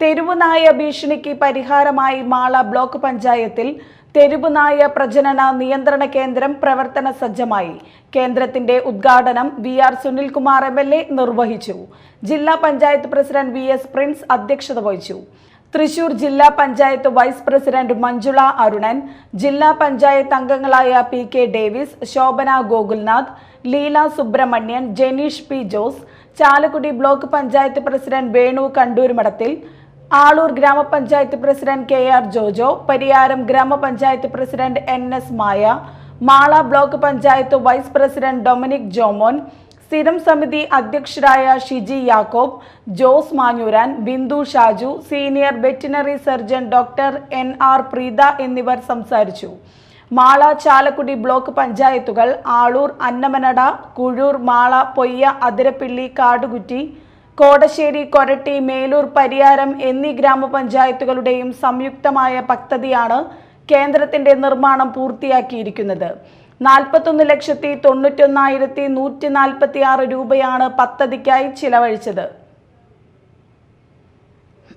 തെരുവുനായ ഭീഷണിക്ക് പരിഹാരമായി മാള ബ്ലോക്ക് പഞ്ചായത്തിൽ തെരുവുനായ പ്രജനന നിയന്ത്രണ കേന്ദ്രം പ്രവർത്തന സജ്ജമായി. കേന്ദ്രത്തിന്റെ ഉദ്ഘാടനം V R Sunilkumar M L A നിർവഹിച്ചു. ജില്ലാ panchayat president V S Prince അധ്യക്ഷത വഹിച്ചു. തൃശൂർ ജില്ലാ പഞ്ചായത്ത് വൈസ് പ്രസിഡന്റ് മഞ്ജുള അരുണൻ ജില്ലാ പഞ്ചായത്ത് അംഗങ്ങളായ P K Davis Shobhana Gokulnath Leela Subramanian Jenish P Jose Chalakudy block panchayat president Venu കണ്ടൂർമഠത്തിൽ Aloor ഗ്രാമപഞ്ചായത്ത് president K R Jojo Pariyaram ഗ്രാമപഞ്ചായത്ത് president N S Maya Mala block panchayat vice president Dominic Jomon സ്ഥിരം സമിതി അധ്യക്ഷരായ Shiji Yakob Jose Manjooran Bindu Shaju senior veterinary surgeon doctor N R Preetha എന്നിവർ സംസാരിച്ചു. Mala Chalakudy block പഞ്ചായത്തുകൾ ആളൂർ അന്നമനട കുഴൂർ മാള പൊയ്യ അതിരപ്പിള്ളി കാടുകുറ്റി കോടശ്ശേരി കൊരട്ടി മേലൂർ പരിയാരം എന്നീ ഗ്രാമപഞ്ചായത്തുകളുടെയും സംയുക്തമായ പദ്ധതിയാണ് കേന്ദ്രത്തിന്റെ നിർമ്മാണം പൂർത്തിയാക്കിയിരിക്കുന്നത്. നാൽപ്പത്തൊന്ന് ലക്ഷത്തി തൊണ്ണൂറ്റൊന്നായിരത്തി നൂറ്റി നാൽപ്പത്തി ആറ് രൂപയാണ് പദ്ധതിക്കായി ചിലവഴിച്ചത്.